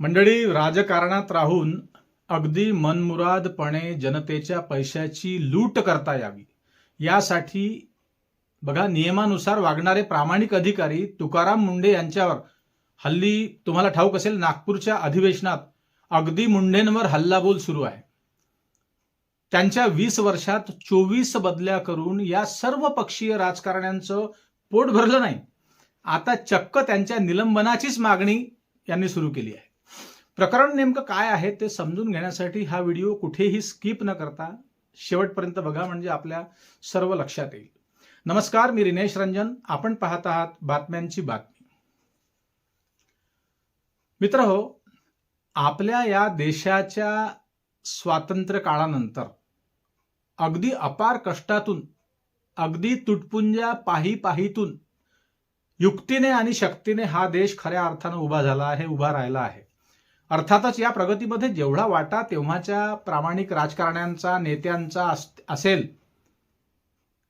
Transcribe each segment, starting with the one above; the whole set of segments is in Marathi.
मंडळी राजकारणात राहून अगदी मनमुरादपणे जनतेच्या पैशाची लूट करता यावी. यासाठी बघा नियमानुसार वागणारे प्रामाणिक अधिकारी तुकाराम मुंडे यांच्यावर हल्ली तुम्हाला ठाऊक असेल नागपूरच्या अधिवेशनात अगदी मुंडेंवर हल्लाबोल सुरू आहे. त्यांच्या वीस वर्षात चोवीस बदल्या करून या सर्व पक्षीय राजकारण्यांचं पोट भरलं नाही. आता चक्क त्यांच्या निलंबनाचीच मागणी यांनी सुरू केली आहे. प्रकरण नेमकं काय आहे ते समजून घेण्यासाठी हा व्हिडिओ कुठेही स्किप न करता शेवटपर्यंत बघा म्हणजे आपल्या सर्व लक्षात येईल. नमस्कार मी रिनेश रंजन. आपण पाहत आहात बातम्यांची बातमी. मित्र हो आपल्या या देशाच्या स्वातंत्र्य काळानंतर अगदी अपार कष्टातून अगदी तुटपुंज्या पाही पाहीतून युक्तीने आणि शक्तीने हा देश खऱ्या अर्थानं उभा झाला आहे उभा राहिला आहे. अर्थातच या प्रगतीमध्ये जेवढा वाटा तेव्हाच्या प्रामाणिक राजकारण्यांचा नेत्यांचा अस- असेल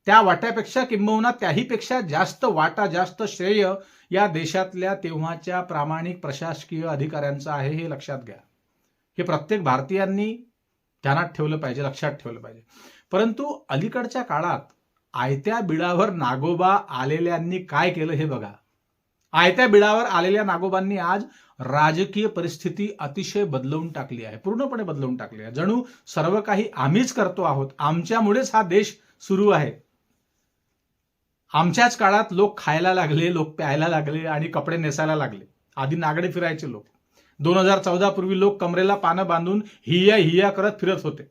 त्या वाट्यापेक्षा किंबहुना त्याहीपेक्षा जास्त वाटा जास्त श्रेय या देशातल्या तेव्हाच्या प्रामाणिक प्रशासकीय अधिकाऱ्यांचं आहे हे लक्षात घ्या. हे प्रत्येक भारतीयांनी ध्यानात ठेवलं पाहिजे लक्षात ठेवलं पाहिजे. परंतु अलीकडच्या काळात आयत्या बिळावर नागोबा आलेल्यांनी काय केलं हे बघा. आयत्या बिळावर आलेल्या नागोबांनी आज राजकीय परिस्थिती अतिशय बदलवून टाकली आहे. पूर्णपणे बदलवून टाकली आहे. जणू सर्व काही आम्हीच करतो आहोत. आमच्यामुळेच हा देश सुरू आहे. आमच्याच काळात लोक खायला लागले लोक प्यायला लागले आणि कपडे नेसायला लागले. आधी नागडे फिरायचे लोक. दोन हजार चौदा पूर्वी लोक कमरेला पानं बांधून हिया हिया करत फिरत होते.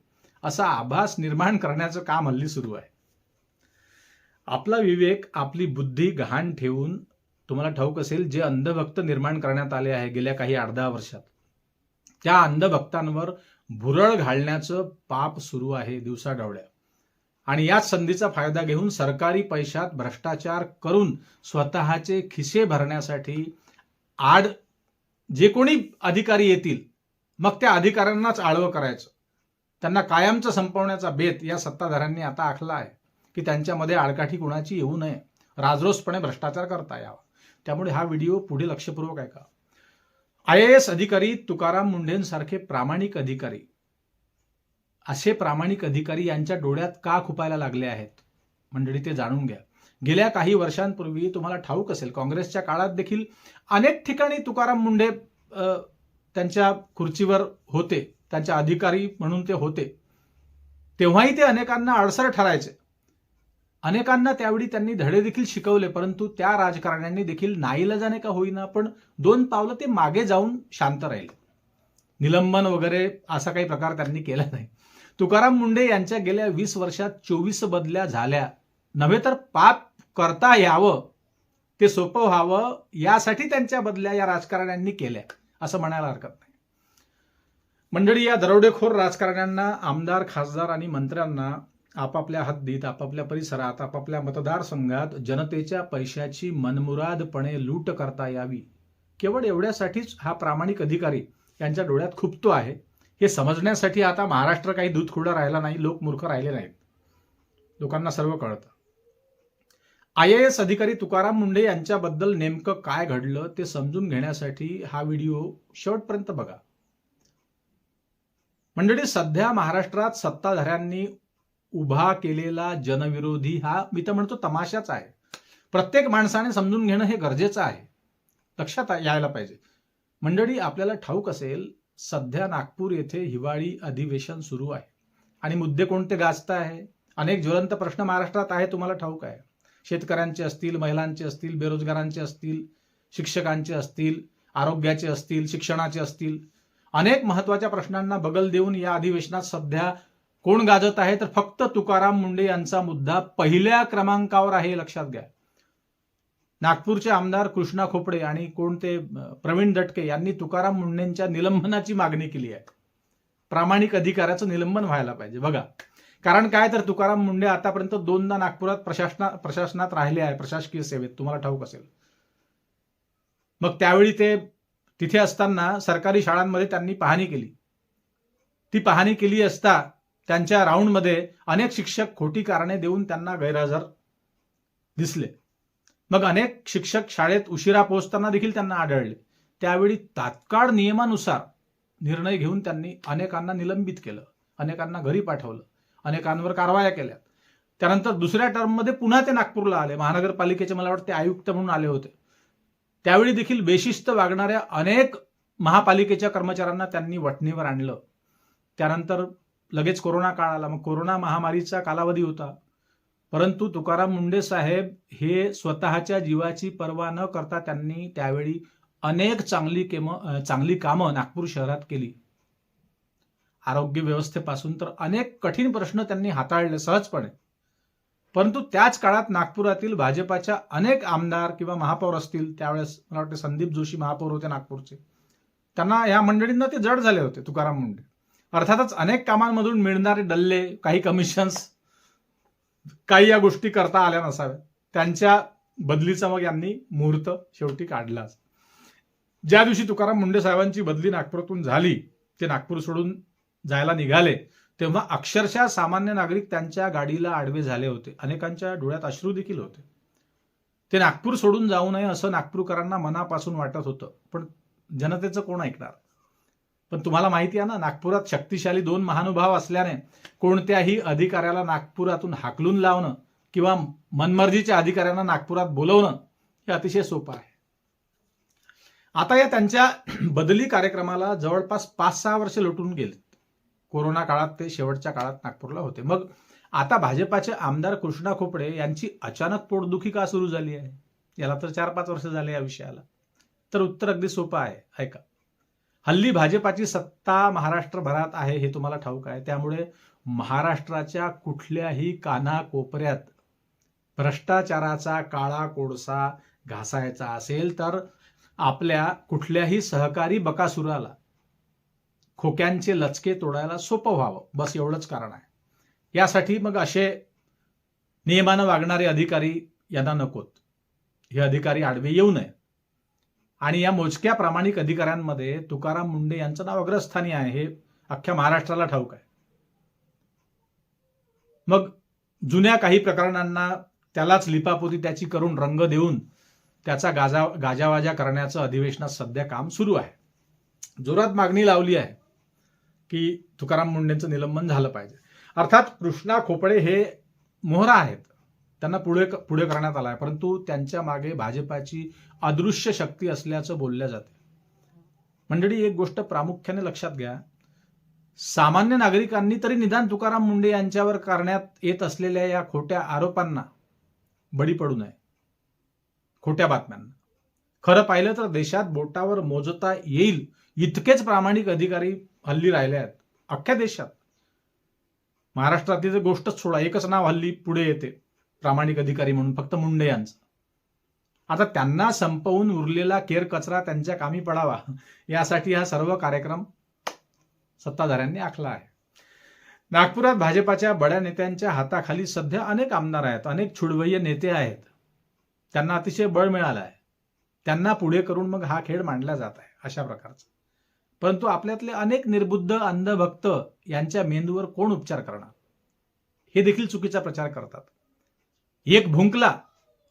असा आभास निर्माण करण्याचं काम हल्ली सुरू आहे. आपला विवेक आपली बुद्धी गहाण ठेवून तुम्हाला ठाऊक असेल जे अंधभक्त निर्माण करण्यात आले आहे गेल्या काही अर्धा वर्षात त्या अंधभक्तांवर भुरळ घालण्याचं पाप सुरू आहे दिवसाढवळ्या आणि याच संधीचा फायदा घेऊन सरकारी पैशात भ्रष्टाचार करून स्वतःचे खिसे भरण्यासाठी आड जे कोणी अधिकारी येतील मग त्या अधिकाऱ्यांनाच आळवं करायचं. त्यांना कायमचं संपवण्याचा बेत या सत्ताधाऱ्यांनी आता आखला आहे की त्यांच्यामध्ये आडकाठी कुणाची येऊ नये राजरोसपणे भ्रष्टाचार करता यावा. त्यामुळे हा व्हिडिओ पुढे लक्षपूर्वक ऐका. आय एस अधिकारी तुकाराम मुंढेंसारखे प्रामाणिक अधिकारी. असे प्रामाणिक अधिकारी यांच्या डोळ्यात का खुपायला लागले आहेत? मंडळी ते जाणून घ्या. गेल्या काही वर्षांपूर्वी तुम्हाला ठाऊक असेल काँग्रेसच्या काळात देखील अनेक ठिकाणी तुकाराम मुंढे त्यांच्या खुर्चीवर होते त्यांच्या अधिकारी म्हणून ते होते. तेव्हाही ते अनेकांना अडसर ठरायचे. अनेकांना त्यावेळी त्यांनी धडे देखील शिकवले परंतु त्या राजकारण्यांनी देखील नाईलाजाने का होईना पण दोन पावलं ते मागे जाऊन शांत राहिले. निलंबन वगैरे असा काही प्रकार त्यांनी केला नाही. तुकाराम मुंडे यांच्या गेल्या वीस वर्षात चोवीस बदल्या झाल्या. नव्हे तर पाप करता यावं ते सोपं व्हावं यासाठी त्यांच्या बदल्या या राजकारण्यांनी केल्या असं म्हणायला हरकत नाही. मंडळी या दरोडेखोर राजकारण्यांना आमदार खासदार आणि मंत्र्यांना आपापल्या हद्दीत आपापल्या परिसरात आपापल्या मतदारसंघात जनतेच्या पैशाची मनमुरादपणे लूट करता यावी. केवळ एवढ्यासाठीच हा प्रामाणिक अधिकारी यांच्या डोळ्यात खुपतो आहे. हे समजण्यासाठी आता महाराष्ट्र काही दूधखुडा राहिला नाही लोक मूर्ख राहिले नाहीत. लोकांना सर्व कळतं. आय एस अधिकारी तुकाराम मुंडे यांच्याबद्दल नेमकं काय घडलं ते समजून घेण्यासाठी हा व्हिडिओ शेवटपर्यंत बघा. मंडळी सध्या महाराष्ट्रात सत्ताधाऱ्यांनी उभा केलेला जनविरोधी हा मी तर म्हणतो तमाशाच आहे. प्रत्येक माणसाने समजून घेणं हे गरजेचं आहे. लक्षात यायला पाहिजे. मंडळी आपल्याला ठाऊक असेल सध्या नागपूर येथे हिवाळी अधिवेशन सुरू आहे. आणि मुद्दे कोणते गाजत आहे? अनेक ज्वलंत प्रश्न महाराष्ट्रात आहे तुम्हाला ठाऊक आहे. शेतकऱ्यांचे असतील महिलांचे असतील बेरोजगारांचे असतील शिक्षकांचे असतील आरोग्याचे असतील शिक्षणाचे असतील. अनेक महत्त्वाच्या प्रश्नांना बगल देऊन या अधिवेशनात सध्या कोण गाजत आहे? तर फक्त तुकाराम मुंडे यांचा मुद्दा पहिल्या क्रमांकावर आहे लक्षात घ्या. नागपूरचे आमदार कृष्णा खोपडे आणि कोण ते प्रवीण दटके यांनी तुकाराम मुंडेंच्या निलंबनाची मागणी केली आहे. प्रामाणिक अधिकाऱ्याचं निलंबन व्हायला पाहिजे. बघा कारण काय तर तुकाराम मुंडे आतापर्यंत दोनदा नागपुरात प्रशासना प्रशासनात राहिले आहे प्रशासकीय सेवेत. तुम्हाला ठाऊक असेल. मग त्यावेळी ते तिथे असताना सरकारी शाळांमध्ये त्यांनी पाहणी केली. ती पाहणी केली असता त्यांच्या राऊंडमध्ये अनेक शिक्षक खोटी कारणे देऊन त्यांना गैरहजर दिसले. मग अनेक शिक्षक शाळेत उशिरा पोहोचताना देखील त्यांना आढळले. त्यावेळी तात्काळ नियमानुसार निर्णय घेऊन त्यांनी अनेकांना निलंबित केलं. अनेकांना घरी पाठवलं. अनेकांवर कारवाया केल्या. त्यानंतर दुसऱ्या टर्ममध्ये पुन्हा ते नागपूरला आले. महानगरपालिकेचे मला वाटते आयुक्त म्हणून आले होते. त्यावेळी देखील बेशिस्त वागणाऱ्या अनेक महापालिकेच्या कर्मचाऱ्यांना त्यांनी वटणीवर आणलं. त्यानंतर लगेच कोरोना काळ आला. मग कोरोना महामारीचा कालावधी होता. परंतु तुकाराम मुंडे साहेब हे स्वतःच्या जीवाची पर्वा न करता त्यांनी त्यावेळी अनेक चांगली केम चांगली कामं नागपूर शहरात केली. आरोग्य व्यवस्थेपासून तर अनेक कठीण प्रश्न त्यांनी हाताळले सहजपणे. परंतु त्याच काळात नागपुरातील भाजपाच्या अनेक आमदार किंवा महापौर असतील त्यावेळेस मला वाटतं संदीप जोशी महापौर होते नागपूरचे. त्यांना या मंडळींना ते जड झाले होते तुकाराम मुंडे. अर्थातच अनेक कामांमधून मिळणारे डल्ले काही कमिशन्स काही या गोष्टी करता आल्या नसाव्या त्यांच्या बदलीचा मग यांनी मुहूर्त शेवटी काढलाच. ज्या दिवशी तुकाराम मुंडे साहेबांची बदली नागपुरातून झाली ते नागपूर सोडून जायला निघाले तेव्हा अक्षरशः सामान्य नागरिक त्यांच्या गाडीला आडवे झाले होते. अनेकांच्या डोळ्यात अश्रू देखील होते. ते नागपूर सोडून जाऊ नये असं नागपूरकरांना मनापासून वाटत होतं पण जनतेचं कोण ऐकणार? पण तुम्हाला माहिती आहे ना नागपुरात शक्तिशाली दोन महानुभाव असल्याने कोणत्याही अधिकाऱ्याला नागपुरातून हाकलून लावणं किंवा मनमर्जीच्या अधिकाऱ्यांना नागपुरात बोलवणं हे अतिशय सोपं आहे. आता या त्यांच्या बदली कार्यक्रमाला जवळपास पाच सहा वर्ष लुटून गेले कोरोना काळात ते शेवटच्या काळात नागपूरला होते. मग आता भाजपाचे आमदार कृष्णा खोपडे यांची अचानक पोटदुखी का सुरू झाली आहे? याला तर चार पाच वर्ष झाले या विषयाला. तर उत्तर अगदी सोपं आहे. ऐका. हल्ली भाजपाची सत्ता महाराष्ट्रभरात आहे हे तुम्हाला ठाऊक आहे. त्यामुळे महाराष्ट्राच्या कुठल्याही कानाकोपऱ्यात भ्रष्टाचाराचा काळा कोळसा घासायचा असेल तर आपल्या कुठल्याही सहकारी बकासुराला खोक्यांचे लचके तोडायला सोपं व्हावं. बस एवढंच कारण आहे. यासाठी मग असे नियमानं वागणारे अधिकारी यांना नकोत. हे अधिकारी आडवे येऊ नये आणि या मोजक्या प्रामाणिक अधिकाऱ्यांमध्ये तुकाराम मुंडे यांचं नाव अग्रस्थानी आहे हे अख्ख्या महाराष्ट्राला ठाऊक आहे. मग जुन्या काही प्रकरणांना त्यालाच लिपापोती त्याची करून रंग देऊन त्याचा गाजा गाजावाजा करण्याचं अधिवेशनात सध्या काम सुरू आहे. जोरात मागणी लावली आहे की तुकाराम मुंडेंचं निलंबन झालं पाहिजे. अर्थात कृष्णा खोपडे हे मोहरा आहेत. त्यांना पुढे पुढे करण्यात आला आहे परंतु त्यांच्या मागे भाजपाची अदृश्य शक्ती असल्याचं बोलल्या जाते. मंडळी एक गोष्ट प्रामुख्याने लक्षात घ्या. सामान्य नागरिकांनी तरी निदान तुकाराम मुंडे यांच्यावर करण्यात येत असलेल्या या खोट्या आरोपांना बळी पडू नये. खोट्या बातम्यांना. खरं पाहिलं तर देशात बोटावर मोजता येईल इतकेच प्रामाणिक अधिकारी हल्ली राहिले आहेत. अख्ख्या देशात. महाराष्ट्रातली जर गोष्टच सोडा एकच नाव हल्ली पुढे येते. प्रामाणिक अधिकारी म्हणून फक्त मुंडे यांचं. आता त्यांना संपवून उरलेला केर कचरा त्यांच्या कामी पडावा यासाठी हा सर्व कार्यक्रम सत्ताधाऱ्यांनी आखला आहे. नागपुरात भाजपाच्या बड्या नेत्यांच्या हाताखाली सध्या अनेक आमदार आहेत अनेक छुडवय्य नेते आहेत. त्यांना अतिशय बळ मिळालं आहे त्यांना पुढे करून मग हा खेळ मांडला जात आहे अशा प्रकारचा. परंतु आपल्यातले अनेक निर्बुद्ध अंधभक्त यांच्या मेंदूवर कोण उपचार करणार? हे देखील चुकीचा प्रचार करतात. एक भुंकला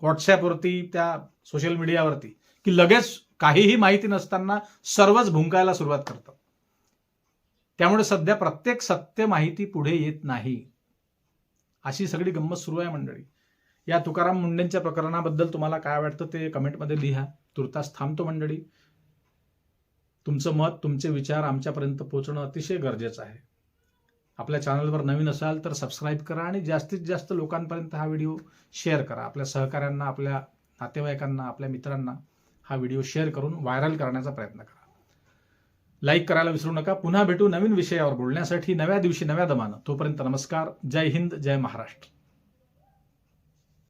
व्हॉट्सॲपवरती त्या सोशल मीडियावरती की लगेच काहीही माहिती नसताना सर्वच भुंकायला सुरुवात करतात. त्यामुळे सध्या प्रत्येक सत्य माहिती पुढे येत नाही. अशी सगळी गंमत सुरू आहे मंडळी. या तुकाराम मुंडेंच्या प्रकरणाबद्दल तुम्हाला काय वाटतं ते कमेंटमध्ये लिहा. तुर्तास थांबतो मंडळी. तुमचं मत तुमचे विचार आमच्यापर्यंत पोहोचणं अतिशय गरजेचं आहे. आपल्या चॅनलवर नवीन असाल तर सबस्क्राईब करा आणि जास्तीत जास्त लोकांपर्यंत हा व्हिडिओ शेअर करा. आपल्या सहकाऱ्यांना आपल्या नातेवाईकांना आपल्या मित्रांना हा व्हिडिओ शेअर करून व्हायरल करण्याचा प्रयत्न करा. लाईक करायला विसरू नका. पुन्हा भेटू नवीन विषयावर बोलण्यासाठी नव्या दिवशी नव्या दमानं. तोपर्यंत नमस्कार. जय हिंद जय महाराष्ट्र.